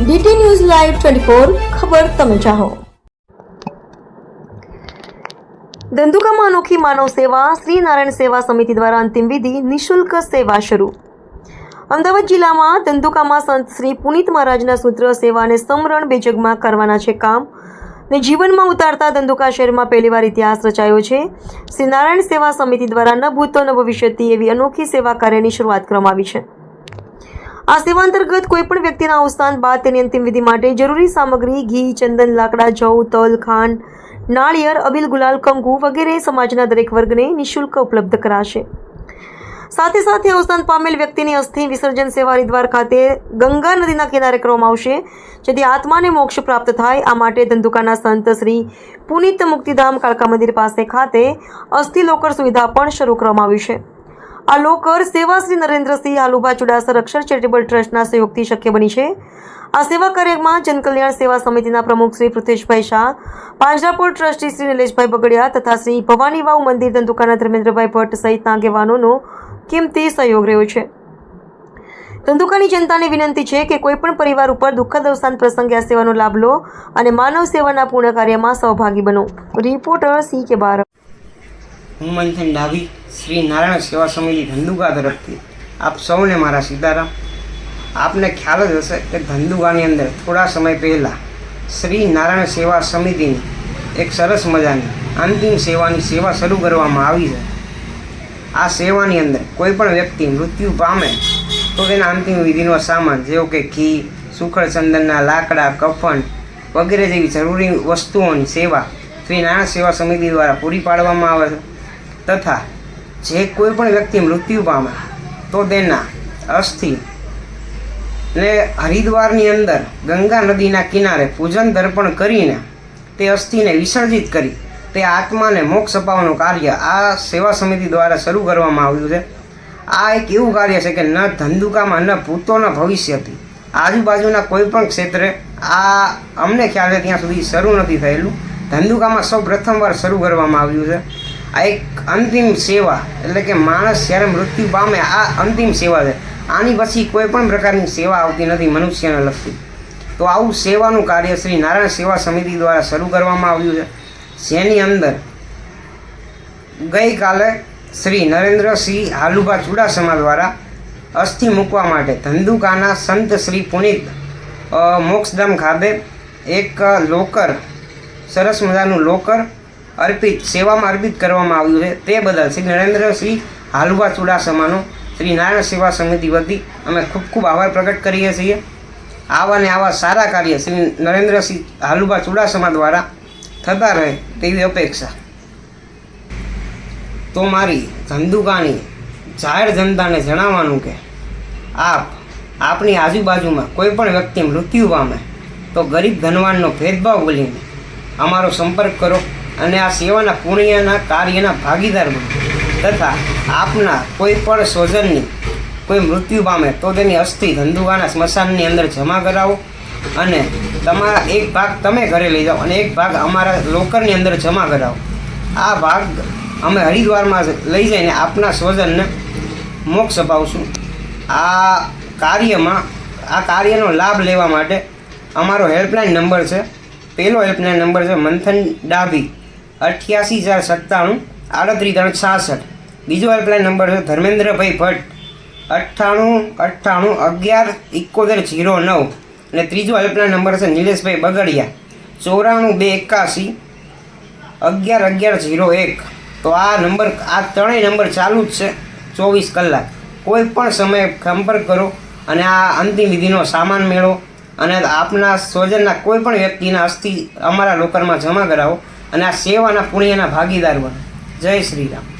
DT news live twenty four ખબર તમે ચાહો. ધંધુકામાં અનોખી માનવ સેવા શ્રી નારાયણ સેવા સમિતિ દ્વારા અંતિમ વિધિ નિઃશુલ્ક સેવા શરૂ. અમદાવાદ જિલ્લામાં ધંધુકામાં સંત શ્રી પુનિત મહારાજના સૂત્ર સેવાને સમરણ બેજગમાં કરવાના છે કામ ને જીવનમાં ઉતારતા ધંધુકા શહેરમાં પહેલીવાર ઇતિહાસ રચાયો છે. શ્રી નારાયણ સેવા સમિતિ દ્વારા ન ભૂતો ન ભવિષ્યથી એવી અનોખી સેવા કાર્યની શરૂઆત કરવામાં આવી છે. આ સેવા અંતર્ગત કોઈપણ વ્યક્તિના અવસાન બાદ તેની અંતિમ વિધિ માટે જરૂરી સામગ્રી, ઘી, ચંદન, લાકડા, જવ, તલ, ખાંડ, નાળિયેર, અબીલ, ગુલાલ, કંકુ વગેરે સમાજના દરેક વર્ગને નિઃશુલ્ક ઉપલબ્ધ કરાશે. સાથે સાથે અવસાન પામેલ વ્યક્તિની અસ્થિ વિસર્જન સેવા હરિદ્વાર ખાતે ગંગા નદીના કિનારે કરવામાં આવશે, જેથી આત્માને મોક્ષ પ્રાપ્ત થાય. આ માટે ધંધુકાના સંત શ્રી પુનિત મુક્તિધામ કાળકા મંદિર પાસે ખાતે અસ્થિ લોકર સુવિધા પણ શરૂ કરવામાં આવી છે. આ લોકર સેવા શ્રી નરેન્દ્રસિંહ આલુભા ચુડાસર અક્ષર ચેરિટેબલ ટ્રસ્ટના સહયોગથી શક્ય બની છે. આ સેવા કાર્યમાં જનકલ્યાણ સેવા સમિતિના પ્રમુખ શ્રી પૃથ્વેશભાઈ શાહ, પાંજરાપોળ ટ્રસ્ટી શ્રી નિલેશભાઈ બગડિયા તથા શ્રી ભવાની વાવ મંદિર ધંધુકાના ધર્મેન્દ્રભાઈ ભટ્ટ સહિતના આગેવાનોનો કિંમતી સહયોગ રહ્યો છે. ધંધુકાની જનતાને વિનંતી છે કે કોઈપણ પરિવાર ઉપર દુઃખદ અવસાન પ્રસંગે આ સેવાનો લાભ લો અને માનવ સેવાના પૂર્ણ કાર્યમાં સહભાગી બનો. રિપોર્ટર સી કે બાર. હું મંથન ડાભી શ્રી નારાયણ સેવા સમિતિ ધંધુકા તરફથી. આપ સૌને મારા સીતારામ. આપને ખ્યાલ જ હશે કે ધંધુકાની અંદર થોડા સમય પહેલાં શ્રી નારાયણ સેવા સમિતિની એક સરસ મજાની અંતિમ સેવાની સેવા શરૂ કરવામાં આવી છે. આ સેવાની અંદર કોઈ પણ વ્યક્તિ મૃત્યુ પામે તો તેના અંતિમ વિધિનો સામાન જેવો કે ઘી સુખડ ચંદનના લાકડા, કફન વગેરે જેવી જરૂરી વસ્તુઓની સેવા શ્રી નારાયણ સેવા સમિતિ દ્વારા પૂરી પાડવામાં આવે છે. તથા જે કોઈ પણ વ્યક્તિ મૃત્યુ પામે, તો તેના અસ્થિ ને હરિદ્વારની અંદર ગંગા નદીના કિનારે પૂજન દર્પણ કરીને તે અસ્થિને વિસર્જિત કરી તે આત્માને મોક્ષ અપાવવાનું કાર્ય આ સેવા સમિતિ દ્વારા શરૂ કરવામાં આવ્યું છે. આ એક એવું કાર્ય છે કે ન ધંધુકામાં, ન ભૂતોના ભવિષ્યથી. આજુબાજુના કોઈ પણ ક્ષેત્રે આ અમને ખ્યાલ છે ત્યાં સુધી શરૂ નથી થયેલું. ધંધુકામાં સૌ પ્રથમવાર શરૂ કરવામાં આવ્યું છે. આ એક અંતિમ સેવા. એટલે કે માણસ જ્યારે મૃત્યુ પામે, આ અંતિમ સેવા છે. આની પછી કોઈ પણ પ્રકારની સેવા આવતી નથી મનુષ્યને લગતી. તો આવું સેવાનું કાર્ય શ્રી નારાયણ સેવા સમિતિ દ્વારા શરૂ કરવામાં આવ્યું છે. જેની અંદર ગઈકાલે શ્રી નરેન્દ્રસિંહ હાલુભા ચુડાસમા દ્વારા અસ્થિ મૂકવા માટે ધંધુકાના સંત શ્રી પુનિત મોક્ષધામ ખાતે એક લોકર, સરસ મજાનું લોકર અર્પિત, સેવામાં અર્પિત કરવામાં આવ્યું છે. તે બદલ શ્રી નરેન્દ્રસિંહ હાલુભા ચુડાસમાનો શ્રી નારાયણ સેવા સમિતિ વતી અમે ખૂબ ખૂબ આભાર પ્રગટ કરીએ છીએ. આવા ને આવા સારા કાર્ય શ્રી નરેન્દ્રસિંહ હાલુભા ચુડાસમા દ્વારા થતા રહે તેવી અપેક્ષા. તો મારી ધંધુકાની જાહેર જનતાને જણાવવાનું કે આપ, આપની આજુબાજુમાં કોઈ પણ વ્યક્તિ મૃત્યુ પામે તો ગરીબ ધનવાનનો ભેદભાવ ભૂલીને અમારો સંપર્ક કરો. અને આ સેવાના પુણ્યના કાર્યના ભાગીદાર બનો. તથા આપના કોઈ પણ સ્વજનની કોઈ મૃત્યુ પામે તો તેની અસ્થિ ધંધુવાના સ્મશાનની અંદર જમા કરાવો અને તમારા એક ભાગ તમે ઘરે લઈ જાઓ અને એક ભાગ અમારા લોકરની અંદર જમા કરાવો. આ ભાગ અમે હરિદ્વારમાં લઈ જઈને આપના સ્વજનને મોક્ષ અપાવશું. આ કાર્યમાં, આ કાર્યનો લાભ લેવા માટે અમારો હેલ્પલાઇન નંબર છે, પહેલો હેલ્પલાઇન નંબર છે મંથન ડાભી. અઠ્યાસી હજાર સત્તાણું, આડત્રીસ ત્રણ છાસઠ. બીજો હેલ્પલાઇન નંબર છે ધર્મેન્દ્રભાઈ ભટ્ટ. અઠ્ઠાણું અઠ્ઠાણું, અગિયાર, એકોતેર જીરો નવ. અને ત્રીજો હેલ્પલાઇન નંબર છે નિલેશભાઈ બગડિયા. ચોરાણું બે એકાસી, અગિયાર અગિયાર જીરો એક. તો આ નંબર આ ત્રણેય નંબર ચાલુ જ છે ચોવીસ કલાક. કોઈ પણ સમયે સંપર્ક કરો અને આ અંતિમ વિધિનો સામાન મેળવો અને આપના સ્વજનના કોઈ પણ વ્યક્તિના અસ્થિ અમારા લોકરમાં જમા કરાવો. અને આ સેવાના પુણ્યના ભાગીદાર બનો. જય શ્રી રામ.